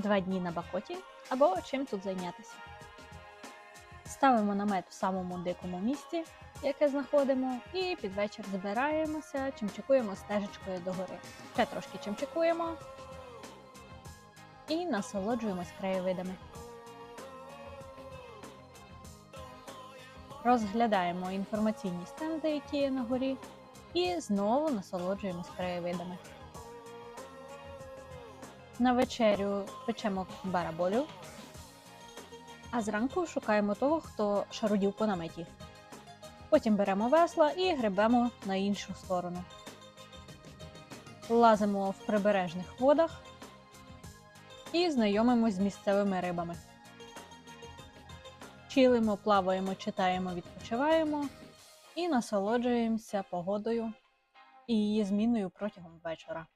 два дні на Бакоті або чим тут зайнятися. Ставимо намет в самому дикому місці, яке знаходимо, і під вечір збираємося, чимчикуємо стежечкою до гори. Ще трошки чимчикуємо і насолоджуємось краєвидами. Розглядаємо інформаційні стенди, які є на горі, і знову насолоджуємось краєвидами. На вечерю печемо бараболю, а зранку шукаємо того, хто шарудів по наметі. Потім беремо весла і гребемо на іншу сторону. Лазимо в прибережних водах і знайомимось з місцевими рибами. Чилимо, плаваємо, читаємо, відпочиваємо і насолоджуємося погодою і її зміною протягом вечора.